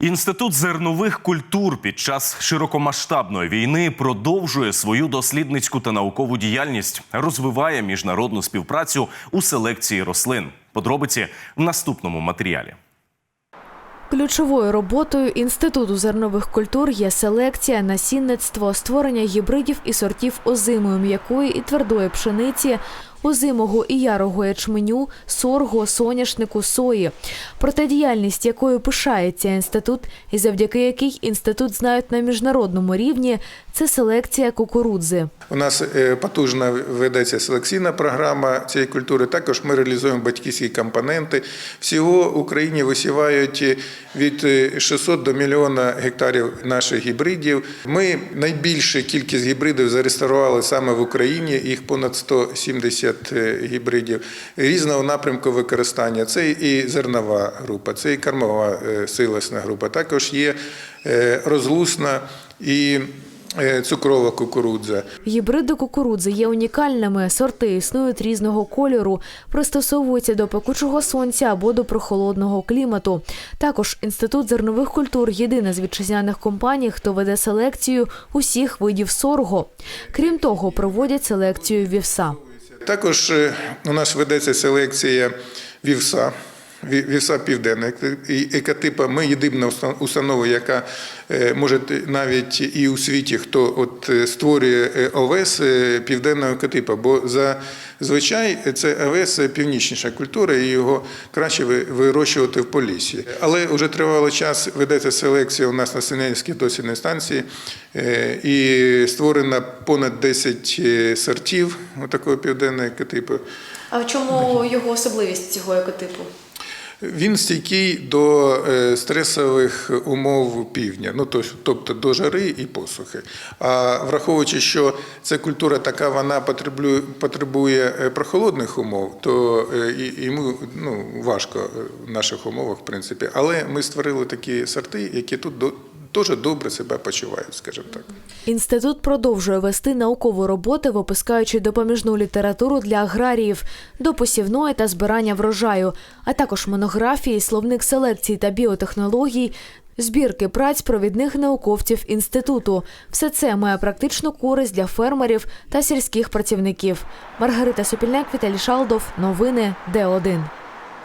Інститут зернових культур під час широкомасштабної війни продовжує свою дослідницьку та наукову діяльність, розвиває міжнародну співпрацю у селекції рослин. Подробиці в наступному матеріалі. Ключовою роботою інституту зернових культур є селекція, насінництво, створення гібридів і сортів озимої м'якої і твердої пшениці, озимого і ярого ячменю, сорго, соняшнику, сої. Проте діяльність, якою пишається інститут, і завдяки якій інститут знають на міжнародному рівні, це селекція кукурудзи. У нас е, потужно ведеться селекційна програма цієї культури. Також ми реалізуємо батьківські компоненти. Всього в Україні висівають від е, 600 до мільйона гектарів наших гібридів. Ми найбільшу кількість гібридів зареєстрували саме в Україні. Їх понад 170 гібридів різного напрямку використання. Це і зернова група, це і кормова е, силосна група. Також є е, розлусна і е, цукрова кукурудза. Гібриди кукурудзи є унікальними. Сорти існують різного кольору, пристосовуються до пекучого сонця або до прохолодного клімату. Також інститут зернових культур єдина з вітчизняних компаній, хто веде селекцію усіх видів сорго. Крім того, проводять селекцію вівса. Також е, у нас ведеться селекція вівса. Ві- Вівса південна екотипа. Ми єдина уста- установа, яка е, може навіть і у світі, хто от е, створює е, овес е, південного екотипа. Бо зазвичай це овес північніша культура, і його краще ви- вирощувати в полісі. Але вже тривалий час ведеться селекція у нас на Синельській дослідній станції, і створено понад 10 е, сортів такого південного екотипу. А в чому його особливість цього екотипу? Він стійкий до е, стресових умов півдня, ну тобто до жари і посухи. А враховуючи, що ця культура така, вона потребує, е, прохолодних умов, то е, йому ну, важко в наших умовах, в принципі. Але ми створили такі сорти, які тут до- дуже добре себе почувають, скажімо так. Інститут продовжує вести наукову роботу, випускаючи допоміжну літературу для аграріїв до посівної та збирання врожаю, а також монографії, словник селекції та біотехнологій, збірки праць провідних науковців інституту. Все це має практичну користь для фермерів та сільських працівників. Маргарита Сопільняк, Віталій Шалдов. Новини Д1.